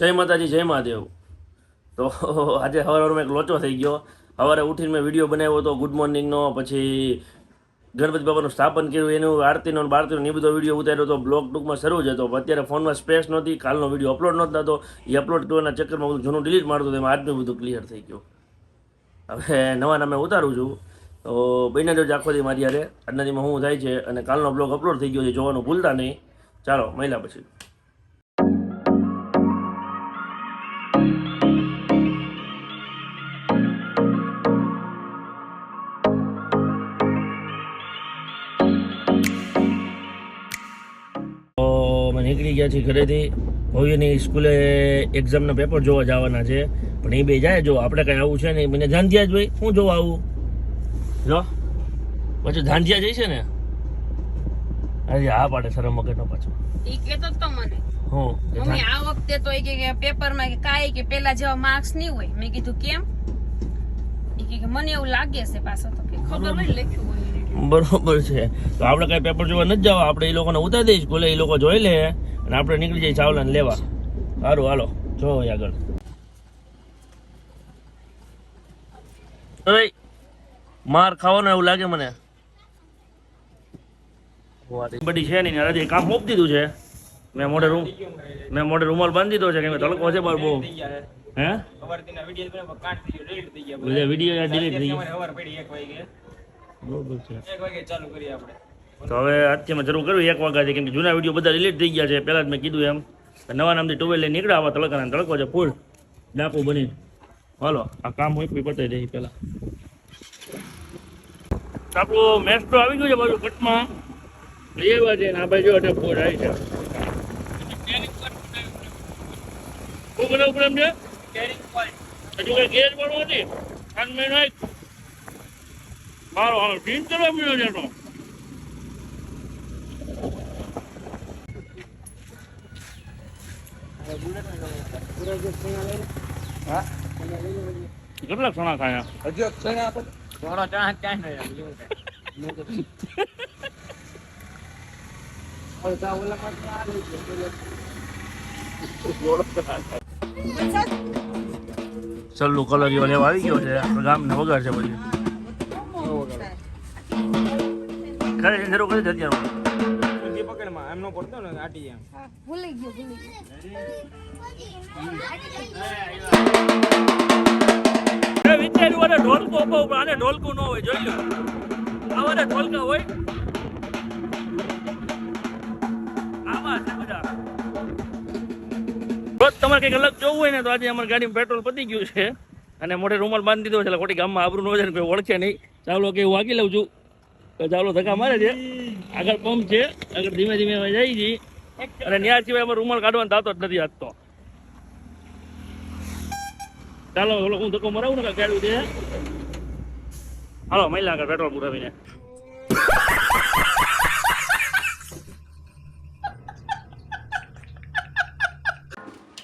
જય માતાજી, જય મહાદેવ. તો આજે સવારમાં એક લોચો થઈ ગયો. સવારે ઉઠીને મેં વીડિયો બનાવ્યો હતો ગુડ મોર્નિંગનો પછી ગણપતિ બાબાનું સ્થાપન કર્યું, એનું આરતીનો બારતીનો એ બધો વીડિયો ઉતાર્યો હતો. બ્લોગ ટૂંકમાં શરૂ જ હતો. અત્યારે ફોનમાં સ્પેસ નહોતી, કાલનો વીડિયો અપલોડ નહોતો થતો. એ અપલોડ કરવાના ચક્કરમાં બધું જૂનું ડિલીટ મારતો એમાં આજનું બધું ક્લિયર થઈ ગયું. હવે નવા નામે ઉતારું છું. તો બહેના જો આખો દી મારી યારે આજના દીમાં શું થાય છે અને કાલનો બ્લોગ અપલોડ થઈ ગયો છે, જોવાનું ભૂલતા નહીં. ચાલો મહિલા પછી. નીકળી ગયા છીએ ઘરેથી. ભવ્યની સ્કૂલે એક્ઝામના પેપર જોવા જવાના છે. પણ એ બે જાય જો આપણે કઈ આવું છે ને મને ધાંધિયા જ ભાઈ હું જોવા આવું? જો. પછી ધાંધિયા જઈશે ને? અરે હા પાડે સરમ વગરનો પાછો. એ કેતો તો મને. હું? મમ્મી આ વખતે તો એ કે પેપરમાં કે કાંઈ કે પેલા જેવા માર્ક્સ નહીં હોય. મેં કીધું કેમ? એ કે મને એવું લાગે છે પાછો તો કે ખબર નહીં લખ્યું હોય. બરોબર છે. તો આપણે કઈ પેપર જોવા નથી જવા. આપણે એ લોકોને ઉતારી દઈશ. ભલે એ લોકો જોઈ લે. અને આપણે નીકળી જઈએ ચાવલાને લેવા. સારું હાલો. જો આગળ. માર ખાવાનું એવું લાગે મને. બધી છે નહીં આજે કામ મોપ દીધું છે. મેં મોઢે રૂમ મેં મોઢે રૂમાલ બાંધી દીધો છે કેમ કે તડકો છે બાર બહુ. હે? વીડિયો ડિલીટ થઈ ગયા બરોબર છે. તો હવે અત્યારમાં જરૂર કરવી એક વાગ્યાથી કેમ કે જૂના વીડિયો બધા રિલીટ થઈ ગયા છે. પહેલાં જ મેં કીધું એમ નવા નામથી ટુવેલ લઈને નીકળ્યા આવા તડકાના તડકો છે ફૂલ ડાકુ બની હાલો આ કામ હોય કોઈ પતાવી દઈએ પહેલાં. આપણું મેસ્ટ્રો આવી ગયું છે બાજુ કટમાં આવ્યા છે ને આ બાજુ એટલે ફોર આવી છે શું બનાવું પડે એમ છે હજુ કઈ ગેર પડવો નથી. ખાન મેં નાખ મારો હાલો ટીમ કરવા મળ્યો છે એનો કેટલા સણા ખાયા? ચલ્લું કલરીઓ લેવા આવી ગયો છે આપણે ગામને વગાડ છે પછી. ખરે છે જરૂર કરી છે આટી એમ. ભૂલી ગયો ભૂલી ગયો. વિચાર્યું અને ઢોલકો બહુ પણ આને ઢોલકું ન હોય જોઈ લો. આવાને ઢોલકા હોય. આવા છે બધા. રોજ તમારે કંઈક અલગ જોવું હોય ને તો આજે અમારી ગાડીમાં પેટ્રોલ પતી ગયું છે. અને મોઢે રૂમાલ બાંધી દીધો છે એટલે ખોટી ગામમાં આબરું ન જાય ને ઓળખે નહીં. ચાલો કે હું વાગી લઉં છું. ચાલો ધક્કા મારે છે. આગળ પંપ છે. આગળ ધીમે ધીમે અમે જઈએ છીએ. અને ન્યા સિવાય અમારે રૂમાલ કાઢવાનો થતો જ નથી આજતો ચાલો ઓલો હું ધક્કો મરાવું ને કાઢ્યું છે? હાલો મહિલા આગળ પેટ્રોલ પુરાવીને.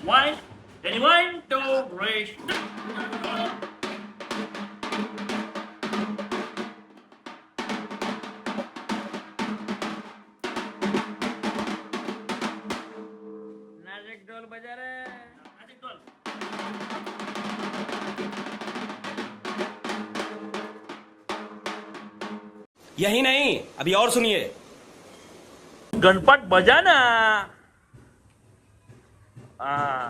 One, anyone, one, two, three. Nashik ઢોલ બજારે નાસિક ઢોલ यही नहीं अभी और सुनिए ગણપત બજાના હા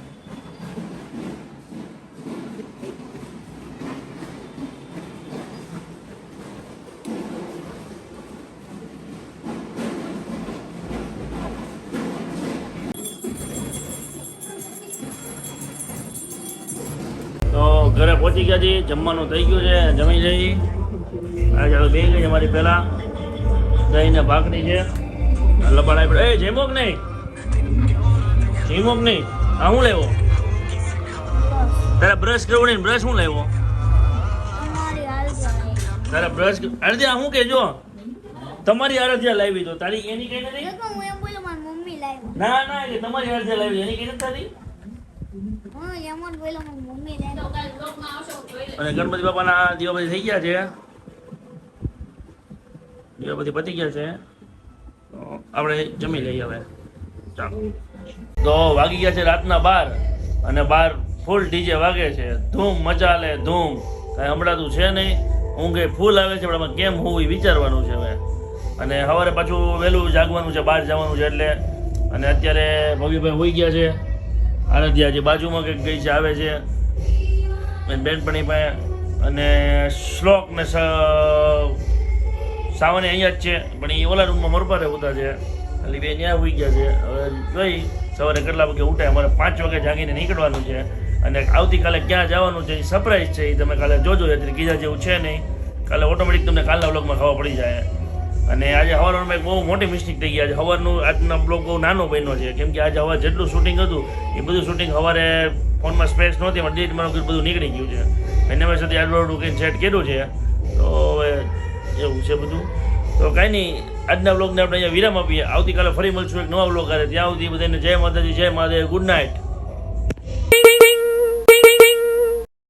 પહોંચી ગયા છીએ જમવાનું થઈ ગયું છે જમી જઈ આ ચાલો બે ગઈ અમારી પહેલા. દહીં ને ભાખરી છે. લબાડા પડે. એ જેમોક નહીં? જેમોક નહીં? આ શું લેવો? તારા બ્રશ કરવું નહીં બ્રશ શું લેવો? તારા બ્રશ અડધ્યા હું કેજો તમારી અડધ્યા લાવી તો તારી એની કઈ નથી? ના ના તમારી અડધ્યા લાવી એની કઈ નથી તારી હા એમ જ બોલું મારી મમ્મી લાવી અને ગણપતિ બાપાના દીવાબત્તી થઈ ગયા છે? દીવાબત્તી પતી ગયા છે? આપણે જમી લઈએ હવે. ચાલો. તો વાગી ગયા છે રાતના બાર અને બાર ફૂલ ડીજે વાગે છે. ધૂમ મચાલે, ધૂમ. કાંઈ હમણાં છે નહીં. ઊંઘે ફૂલ આવે છે, પણ કેમ હોવું વિચારવાનું છે હવે. અને સવારે પાછું વહેલું જાગવાનું છે, બહાર જવાનું છે એટલે. અને અત્યારે ભવ્યભાઈ હોઈ ગયા છે. આરાધ્યા જે બાજુમાં કંઈક ગઈ છે, આવે છે. બેનપણી પાસે. અને શ્લોક ને સાવને અહીંયા જ છે. પણ એ ઓલા રૂમમાં મરપારે ઉતા છે. એટલે બે ત્યાં હોઈ ગયા છે. હવે જોઈ, સવારે કેટલા વાગે ઉઠે? અમારે પાંચ વાગે જાગીને નીકળવાનું છે. અને આવતીકાલે ક્યાં જવાનું છે એ સરપ્રાઈઝ છે એ તમે કાલે જોજો એટલે કીધા જેવું છે નહીં. કાલે ઓટોમેટિક તમને કાલના વ્લોગમાં ખબર પડી જાય. અને આજે હવારનો એક બહુ મોટી મિસ્ટેક થઈ ગઈ. આજે હવારનું આજનો બ્લોગ બહુ નાનો બન્યો છે. કેમ કે આજે હવાર જેટલું શૂટિંગ હતું, એ બધું શૂટિંગ હવારે ફોનમાં સ્પેસ નહોતી, પણ ડિલીટ મારું બધું નીકળી ગયું છે. એને મેં સાથે આડવાડું કંઈ સેટ કર્યું છે. તો હવે એવું છે બધું. તો કાંઈ નહીં, આજના બ્લોગને આપણે અહીંયા વિરામ આપીએ. આવતીકાલે ફરી મળશું એક નવા બ્લોગ કરે ત્યાં સુધી બધાને જય માતાજી, જય માતા ગુડ નાઇટ